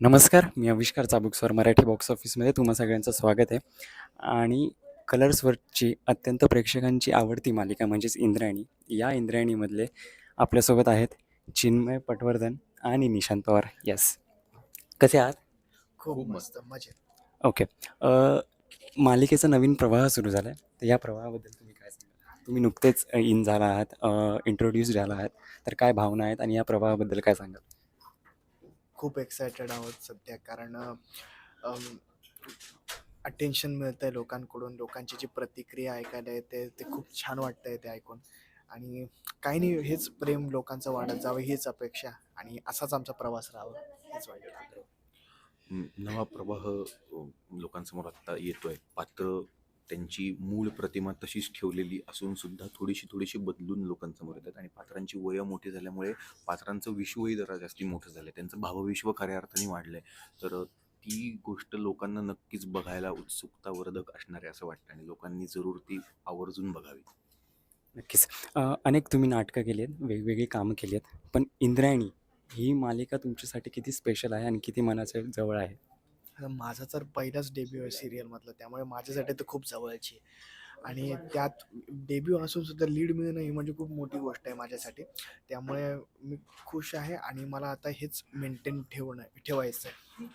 नमस्कार मी आविष्कार चाबुकस्वर मराठी बॉक्स ऑफिसमध्ये तुम्हा सगळ्यांचं स्वागत आहे. आणि कलर्सवरची अत्यंत प्रेक्षकांची आवडती मालिका म्हणजेच इंद्रायणी. या इंद्रायणीमधले आपल्यासोबत आहेत चिन्मय पटवर्धन आणि निशांत पवार. यस कसे आहात? खूप मस्त मजेत. ओके मालिकेचा नवीन प्रवाह सुरू झाला आहे तर या प्रवाहाबद्दल तुम्ही काय सांगाल? तुम्ही नुकतेच इन झाला आहात इंट्रोड्यूस झाला आहात. तर काय भावना आहेत आणि या प्रवाहाबद्दल काय सांगाल? खूप एक्सायटेड आहोत सध्या. कारण अटेन्शन मिळतं आहे लोकांकडून. लोकांची जी प्रतिक्रिया ऐकायला येते ते खूप छान वाटतं आहे ते ऐकून. आणि काही नाही हेच प्रेम लोकांचं वाढत जावं हीच अपेक्षा. आणि असाच आमचा प्रवास राहावा हेच वाटतं. नवा प्रवाह लोकांसमोर आत्ता येतोय. पात्र त्यांची मूळ प्रतिमा तशीच ठेवलेली असून सुद्धा थोडीशी थोडीशी बदलून लोकांसमोर येतात आणि पात्रांची वय मोठी झाल्यामुळे पात्रांचं विश्वही जरा जास्ती मोठं झालं आहे त्यांचं भावविश्व खऱ्या अर्थाने वाढलं आहे तर ती गोष्ट लोकांना नक्कीच बघायला उत्सुकतावर्धक असणार आहे असं वाटतं आणि लोकांनी जरूर ती आवर्जून बघावी. नक्कीच. अनेक तुम्ही नाटकं केली आहेत वेगवेगळी कामं केली आहेत पण इंद्रायणी ही मालिका तुमच्यासाठी किती स्पेशल आहे आणि किती मनाच्या जवळ आहे? माझा तर पहिलाच डेब्यू आहे सिरियलमधला त्यामुळे माझ्यासाठी तर खूप जवळची आहे. आणि त्यात डेब्यू असून सुद्धा लीड मिळणं ही म्हणजे खूप मोठी गोष्ट आहे माझ्यासाठी. त्यामुळे मी खुश आहे आणि मला आता हेच मेंटेन ठेवणं ठेवायचं आहे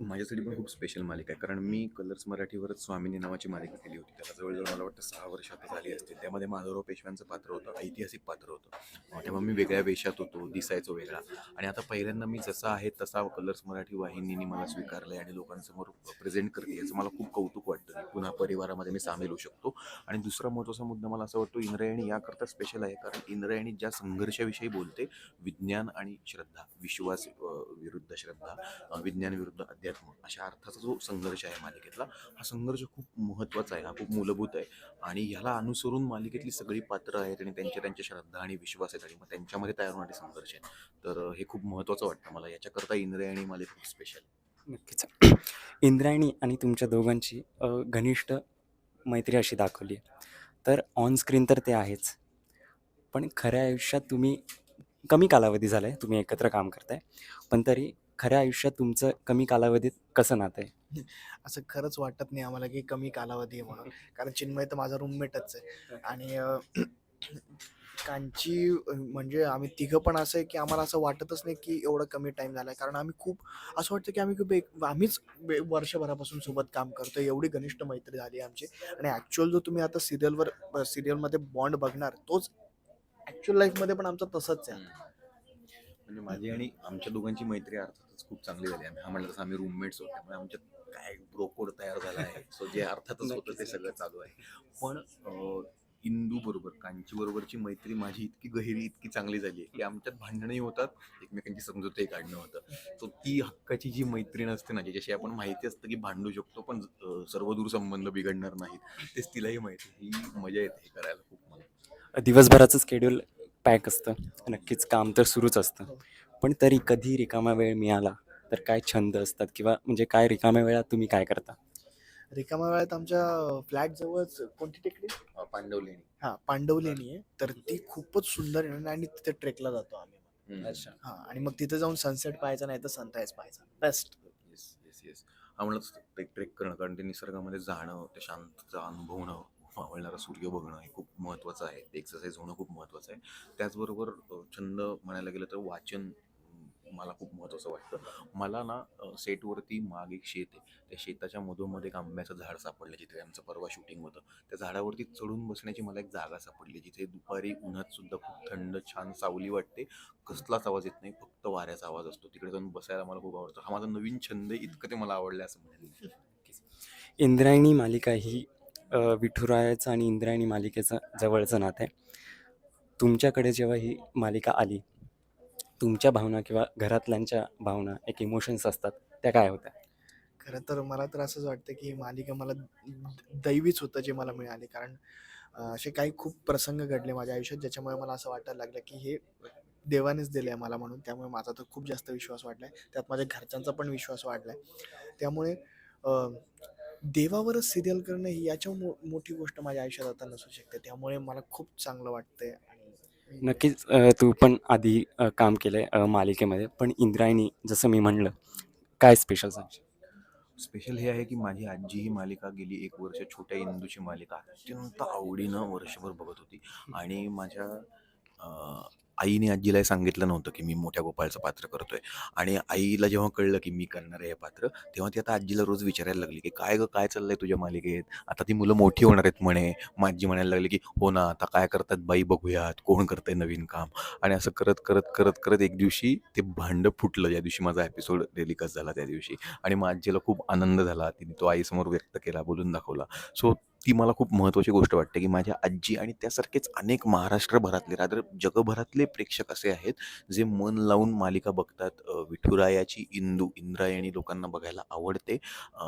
माझ्यासाठी पण खूप स्पेशल मालिका आहे. कारण मी कलर्स मराठीवरच स्वामिनी नावाची मालिका केली होती. त्याला जवळजवळ मला वाटतं सहा वर्ष आता झाली असतील. त्यामध्ये माधवराव पेशव्यांचं पात्र होतं ऐतिहासिक पात्र होतं. तेव्हा मी वेगळ्या वेशात होतो दिसायचो वेगळा. आणि आता पहिल्यांदा मी जसा आहे तसा कलर्स मराठी वाहिनीने मला स्वीकारलं आहे आणि लोकांसमोर प्रेझेंट करते याचं मला खूप कौतुक वाटतं. पुन्हा परिवारामध्ये मी सामील होऊ शकतो. आणि दुसरा महत्त्वाचा मुद्दा मला असं वाटतो इंद्रायणी याकरता स्पेशल आहे. कारण इंद्रायणी ज्या संघर्षाविषयी बोलते विज्ञान आणि श्रद्धा विश्वास विरुद्ध श्रद्धा विज्ञान विरुद्ध अध्यात्म अशा अर्थाचा जो संघर्ष आहे मालिकेतला हा संघर्ष खूप महत्त्वाचा आहे हा खूप मूलभूत आहे. आणि ह्याला अनुसरून मालिकेतली सगळी पात्र आहेत आणि त्यांच्या त्यांच्या श्रद्धा आणि विश्वास आहेत आणि मग त्यांच्यामध्ये तयार होणारे संघर्ष आहेत. तर हे खूप महत्त्वाचं वाटतं मला. याच्याकरता इंद्रायणी मालिका खूप स्पेशल नक्कीच. इंद्रायणी आणि तुमच्या दोघांची घनिष्ठ मैत्री अशी दाखवली आहे. तर ऑन स्क्रीन तर ते आहेच. पण खऱ्या आयुष्यात तुम्ही कमी कालावधी झाला आहे तुम्ही एकत्र काम करताय. पण तरी खऱ्या आयुष्यात तुमचं कमी कालावधीत कसं नातं आहे? असं खरंच वाटत नाही आम्हाला की कमी कालावधी आहे म्हणून. कारण चिन्मय तर माझा रूममेटच आहे. आणि कांची म्हणजे आम्ही तिघं पण असं आहे की आम्हाला असं वाटतच नाही की एवढं कमी टाईम झाला आहे कारण आम्ही खूप असं वाटतं की आम्ही खूप एक आम्हीच वर्षभरापासून सोबत काम करतो एवढी घनिष्ठ मैत्री झाली आहे आमची. आणि ॲक्च्युअल जो तुम्ही आता सिरियलवर सिरियलमध्ये बॉन्ड बघणार तोच ॲक्च्युअल लाईफमध्ये पण आमचा तसंच आहे. म्हणजे माझी आणि आमच्या दोघांची मैत्री अर्थातच खूप चांगली झाली. आम्ही हा म्हणलं तसं आम्ही रूममेट्स होतो. त्यामुळे आमच्यात काय ब्रोकोड तयार झाला आहे सो जे अर्थातच होतं ते सगळं चालू आहे. पण इंदू बरोबर कांची बरोबरची मैत्री माझी इतकी गहिरी इतकी चांगली झाली आहे की आमच्यात भांडणंही होतात एकमेकांची समजूतही काढणं होतं. सो ती हक्काची जी मैत्रीण असते ना ज्याच्याशी आपण माहिती असतं की भांडू शकतो पण सर्वदूर संबंध बिघडणार नाहीत तेच तिलाही माहिती ही मजा येते हे करायला खूप मला. दिवसभराचं स्केड्यूल पॅक असतं. नक्कीच काम तर सुरूच असतं. पण तरी कधी रिकामा वेळ मिळाला तर काय छंद असतात? किंवा म्हणजे काय रिकाम्या वेळात तुम्ही काय करता? रिकामा वेळात आमच्या फ्लॅट जवळच कोणती टेकडी? पांडवलेणी. हा पांडवलेणी आहे. तर ती खूपच सुंदर आहे आणि तिथे ट्रेकला जातो आम्ही. हम्म. हा आणि मग तिथे जाऊन सनसेट पाहायचा नाही तर सनराईज पाहायचा best yes yes yes trek trek करणं कारण ते निसर्गामध्ये जाणं ते शांतता अनुभवणं मावळणारा सूर्य बघणं हे खूप महत्त्वाचं आहे. एक्सरसाइज होणं खूप महत्त्वाचं आहे. त्याचबरोबर छंद म्हणायला गेलं तर वाचन मला खूप महत्त्वाचं वाटतं. मला ना सेटवरती माग एक शेत आहे. त्या शेताच्या मधोमध एक आंब्याचं झाड सापडलं जिथे आमचं परवा शूटिंग होतं. त्या झाडावरती चढून बसण्याची मला एक जागा सापडली जिथे दुपारी उन्हात सुद्धा खूप थंड छान सावली वाटते. कसलाच आवाज येत नाही फक्त वाऱ्याचा आवाज असतो. तिकडे जाऊन बसायला मला खूप आवडतं. हा माझा नवीन छंद इतकं ते मला आवडलं असं म्हणाले इंद्रायणी मालिका ही विठुरायाचं आणि इंद्रायणी मालिकेचं जवळचं नातं आहे. तुमच्याकडे जेव्हा ही मालिका आली तुमच्या भावना किंवा घरातल्यांच्या भावना एक इमोशन्स असतात त्या काय होत्या? खरं तर मला तर असंच वाटतं की ही मालिका मला द- दैवीच होतं जे मला मिळाले. कारण असे काही खूप प्रसंग घडले माझ्या आयुष्यात ज्याच्यामुळे मला असं वाटायला लागलं की हे देवानेच दिलं आहे मला म्हणून. त्यामुळे माझा तर खूप जास्त विश्वास वाढला आहे त्यात माझ्या घरच्यांचा पण विश्वास वाढला आहे त्यामुळे देवावरच सिरियल करणं ही याच्या मो मोठी गोष्ट माझ्या आयुष्यात आता नसू शकते. त्यामुळे मला खूप चांगलं वाटतंय. आहे नक्कीच अ, तू पण आधी अ, काम केलं आहे मालिकेमध्ये. पण इंद्रायणी जसं मी म्हणलं काय स्पेशल सांगशील? स्पेशल हे आहे की माझी आजी ही मालिका गेली एक वर्ष छोट्या इंदूची मालिका. अत्यंत आवडीनं वर्षभर बघत होती. आणि माझ्या अं, आईने आजीला हे सांगितलं नव्हतं की मी मोठ्या गोपाळचं पात्र करतोय. आणि आईला जेव्हा कळलं की मी करणार आहे हे पात्र तेव्हा ती आता आजीला रोज विचारायला लागली की काय ग काय चाललंय तुझ्या मालिकेत? आता ती मुलं मोठी होणार आहेत म्हणे. माझी आजी म्हणायला लागली की हो ना आता काय करतात बाई बघूयात कोण करतंय नवीन काम? आणि असं करत करत करत करत एक दिवशी ते भांडं फुटलं ज्या दिवशी माझा एपिसोड टेलिकास्ट झाला त्या दिवशी. आणि मग आजीला खूप आनंद झाला तिने तो आईसमोर व्यक्त केला बोलून दाखवला. सो ती मला खूप महत्त्वाची गोष्ट वाटते की माझ्या आजी आणि त्यासारखेच अनेक महाराष्ट्रभरातले रात्र जगभरातले प्रेक्षक असे आहेत जे मन लावून मालिका बघतात. विठुरायाची इंदू इंद्रायणी लोकांना बघायला आवडते.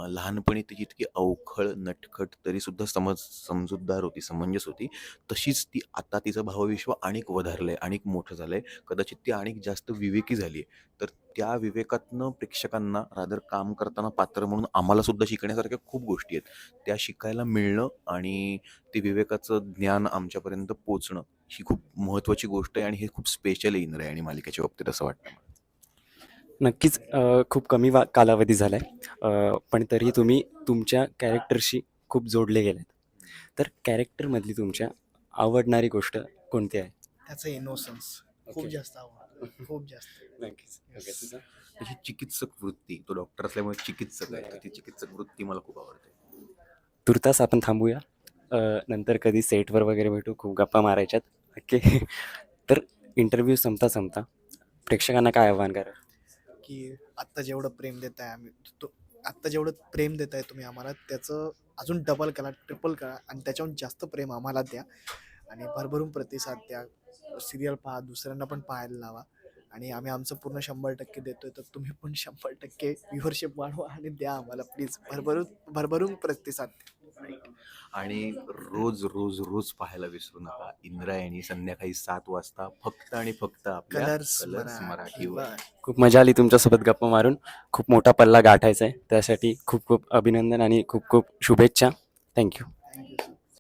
लहानपणी ती जितकी अवखळ नटखट तरीसुद्धा समज समजूतदार होती समंजस होती. तशीच ती आता तिचं भावविश्व आणिक वधारलं आहे आणिक मोठं झालं आहे कदाचित ती आणिक जास्त विवेकी झाली आहे तर त्या विवेकातनं प्रेक्षकांना रादर काम करताना पात्र म्हणून आम्हाला सुद्धा शिकण्यासारख्या खूप गोष्टी आहेत. त्या शिकायला मिळणं आणि ते विवेकाचं ज्ञान आमच्यापर्यंत पोचणं ही खूप महत्त्वाची गोष्ट आहे आणि हे खूप स्पेशल आहे इंद्रायणी मालिकेच्या बाबतीत असं वाटतं. नक्कीच खूप कमी वा कालावधी झाला आहे पण तरी तुम्ही तुमच्या कॅरेक्टरशी खूप जोडले गेलेत. तर कॅरेक्टरमधली तुमच्या आवडणारी गोष्ट कोणती आहे? त्याचं इनोसन्स खूप. जास्त आवडतं. खूप जास्त नक्कीच. त्याची चिकित्सक वृत्ती तो डॉक्टर असल्यामुळे चिकित्सक आहे तर ती चिकित्सक वृत्ती मला खूप आवडते. तुर्तास आपण थांबूया. अ, नंतर कधी सेटवर वगैरे भेटू खूप गप्पा मारायच्यात. ओके. तर इंटरव्ह्यू संपता संपता प्रेक्षकांना काय आव्हान करा? की आत्ता जेवढं प्रेम देत आहे आम्ही तो आत्ता जेवढं प्रेम देत आहे तुम्ही आम्हाला त्याचं अजून डबल करा ट्रिपल करा आणि त्याच्याहून जास्त प्रेम आम्हाला द्या. आणि भरभरून प्रतिसाद द्या. सिरियल पहा दुसऱ्यांना पण पाहायला लावा. आणि आम्ही आमचं पूर्ण शंभर टक्के देतोय तर तुम्ही पण शंभर टक्के व्ह्युअरशिप वाढवा आणि द्या आम्हाला प्लीज. भरभरून भरभरून प्रतिसाद द्या. आणि रोज रोज रोज पाहायला विसरू नका. इंद्रायणी संध्याकाळी सात वाजता फक्त आणि फक्त आपल्या कलर्स कलर्स मराठीवर. खूप मजा आली तुमच्यासोबत गप्पा मारून. खूप मोठा पल्ला गाठायचा आहे त्यासाठी खूप खूप अभिनंदन आणि खूप खूप शुभेच्छा. थँक्यू